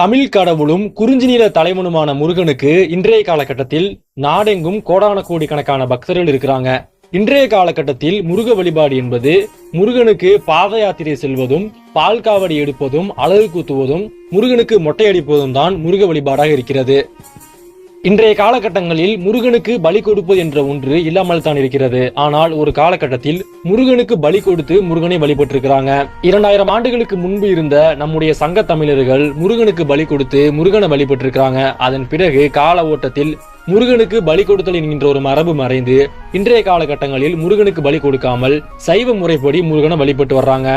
தமிழ் கடவுளும் குறிஞ்சி நில தலைவனுமான முருகனுக்கு இன்றைய காலகட்டத்தில் நாடெங்கும் கோடான கோடி கணக்கான பக்தர்கள் இருக்கிறாங்க. இன்றைய காலகட்டத்தில் முருக வழிபாடு என்பது முருகனுக்கு பாத யாத்திரை செல்வதும் பால் காவடி எடுப்பதும் அழகு கூத்துவதும் முருகனுக்கு மொட்டை அடிப்பதும் தான் முருக வழிபாடாக இருக்கிறது. இன்றைய காலகட்டங்களில் முருகனுக்கு பலி கொடுப்பது என்ற ஒன்று இல்லாமல் தான் இருக்கிறது. ஆனால் ஒரு காலகட்டத்தில் முருகனுக்கு பலி கொடுத்து முருகனை வழிபட்டிருக்கிறாங்க. இரண்டாயிரம் ஆண்டுகளுக்கு முன்பு இருந்த நம்முடைய சங்க தமிழர்கள் முருகனுக்கு பலி கொடுத்து முருகனை வழிபட்டிருக்கிறாங்க. அதன் பிறகு கால ஓட்டத்தில் முருகனுக்கு பலி கொடுத்தல் என்கின்ற ஒரு மரபு மறைந்து இன்றைய காலகட்டங்களில் முருகனுக்கு பலி கொடுக்காமல் சைவ முறைப்படி முருகனை வழிபட்டு வர்றாங்க.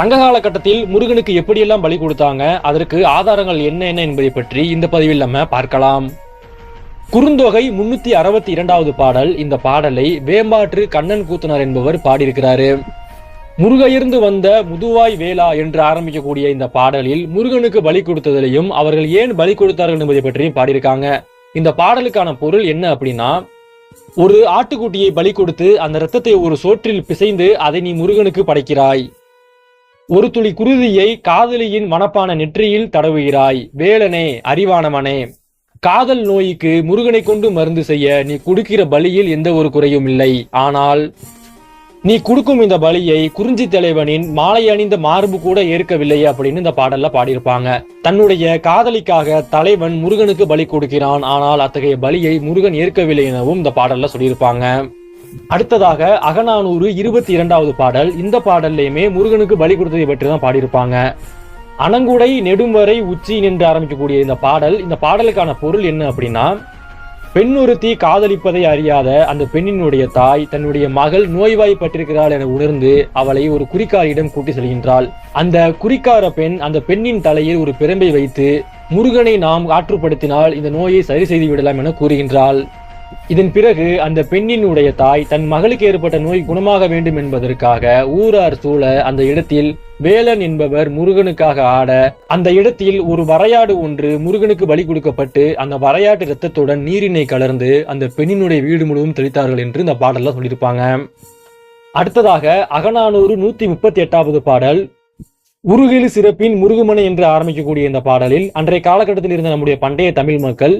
சங்க காலகட்டத்தில் முருகனுக்கு எப்படியெல்லாம் பலி கொடுத்தாங்க அதற்கு ஆதாரங்கள் என்ன என்ன என்பதை பற்றி இந்த பதிவில் நம்ம பார்க்கலாம். குறுந்தொகை முன்னூத்தி அறுபத்தி இரண்டாவது பாடல். இந்த பாடலை வேம்பாற்று கண்ணன் கூத்தனார் என்பவர் பாடியிருக்கிறாரு. முருகையிருந்து வந்த முதுவாய் வேளா என்று ஆரம்பிக்கக்கூடிய இந்த பாடலில் முருகனுக்கு பலி கொடுத்ததிலையும் அவர்கள் ஏன் பலி கொடுத்தார்கள் என்பதை பற்றியும் பாடியிருக்காங்க. இந்த பாடலுக்கான பொருள் என்ன அப்படின்னா ஒரு ஆட்டுக்குட்டியை பலி கொடுத்து அந்த இரத்தத்தை ஒரு சோற்றில் பிசைந்து அதை நீ முருகனுக்கு படைக்கிறாய். ஒரு துளி குருதியை காதலியின் மனப்பான நெற்றியில் தடவுகிறாய். வேலனே அறிவானவனே காதல் நோய்க்கு முருகனை கொண்டு மருந்து செய்ய நீ கொடுக்கிற பலியில் எந்த ஒரு குறையும் இல்லை. ஆனால் நீ கொடுக்கும் இந்த பலியை குறிஞ்சி தலைவனின் மாலை அணிந்த மார்பு கூட ஏற்கவில்லை அப்படின்னு இந்த பாடல்ல பாடியிருப்பாங்க. தன்னுடைய காதலிக்காக தலைவன் முருகனுக்கு பலி கொடுக்கிறான். ஆனால் அத்தகைய பலியை முருகன் ஏற்கவில்லை எனவும் இந்த பாடல்ல சொல்லியிருப்பாங்க. அடுத்ததாக அகநானூறு இருபத்தி இரண்டாவது பாடல். இந்த பாடல்லையுமே முருகனுக்கு பலி கொடுத்ததை பற்றி தான் பாடியிருப்பாங்க. அணங்குடை நெடும்வரை உச்சி நின்று ஆரம்பிக்கக்கூடிய இந்த பாடல் இந்த பாடலுக்கான பொருள் என்ன அப்படின்னா பெண் ஒருத்தி காதலிப்பதை அறியாத அந்த பெண்ணினுடைய தாய் தன்னுடைய மகள் நோய்வாய்ப்பட்டிருக்கிறாள் என உணர்ந்து அவளை ஒரு குறிக்காரியிடம் கூட்டி செல்கின்றாள். அந்த குறிக்கார பெண் அந்த பெண்ணின் தலையில் ஒரு பிரம்பை வைத்து முருகனை நாம் ஆற்றுப்படுத்தினால் இந்த நோயை சரி செய்து விடலாம் என கூறுகின்றாள். இதன் பிறகு அந்த பெண்ணினுடைய தாய் தன் மகளுக்கு ஏற்பட்ட நோய் குணமாக வேண்டும் என்பதற்காக ஊரார் சூழ அந்த இடத்தில் வேலன் என்பவர் முருகனுக்காக ஆட அந்த இடத்தில் ஒரு வரையாடு ஒன்று முருகனுக்கு பலி கொடுக்கப்பட்டு அந்த வரையாட்டு ரத்தத்துடன் நீரினை கலர்ந்து அந்த பெண்ணினுடைய வீடு முழுவதும் தெளித்தார்கள் என்று இந்த பாடல்ல சொல்லியிருப்பாங்க. அடுத்ததாக அகநானூறு நூத்தி முப்பத்தி எட்டாவது பாடல் உருகிலு சிறப்பின் முருகுமனை என்று ஆரம்பிக்கக்கூடிய இந்த பாடலில் அன்றைய காலகட்டத்தில் இருந்த நம்முடைய பண்டைய தமிழ் மக்கள்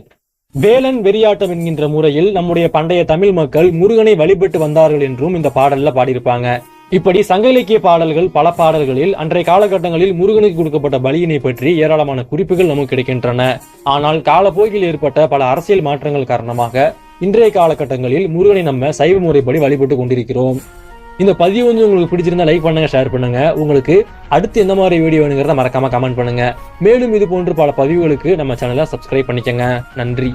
வேலன் வெறியாட்டம் என்கின்ற முறையில் நம்முடைய பண்டைய தமிழ் மக்கள் முருகனை வழிபட்டு வந்தார்கள் என்றும் இந்த பாடல்ல பாடியிருப்பாங்க. இப்படி சங்க இலக்கிய பாடல்கள் பல பாடல்களில் அன்றைய காலகட்டங்களில் முருகனுக்கு கொடுக்கப்பட்ட பலியினை பற்றி ஏராளமான குறிப்புகள் நமக்கு கிடைக்கின்றன. ஆனால் காலப்போக்கில் ஏற்பட்ட பல அரசியல் மாற்றங்கள் காரணமாக இன்றைய காலகட்டங்களில் முருகனை நம்ம சைவ முறைப்படி வழிபட்டு கொண்டிருக்கிறோம். இந்த பதிவு வந்து உங்களுக்கு பிடிச்சிருந்தா லைக் பண்ணுங்க ஷேர் பண்ணுங்க. உங்களுக்கு அடுத்து எந்த மாதிரி வீடியோ வேணுங்கிறத மறக்காம கமெண்ட் பண்ணுங்க. மேலும் இது போன்று பல பதிவுகளுக்கு நம்ம சேனலை சப்ஸ்கிரைப் பண்ணிக்கங்க. நன்றி.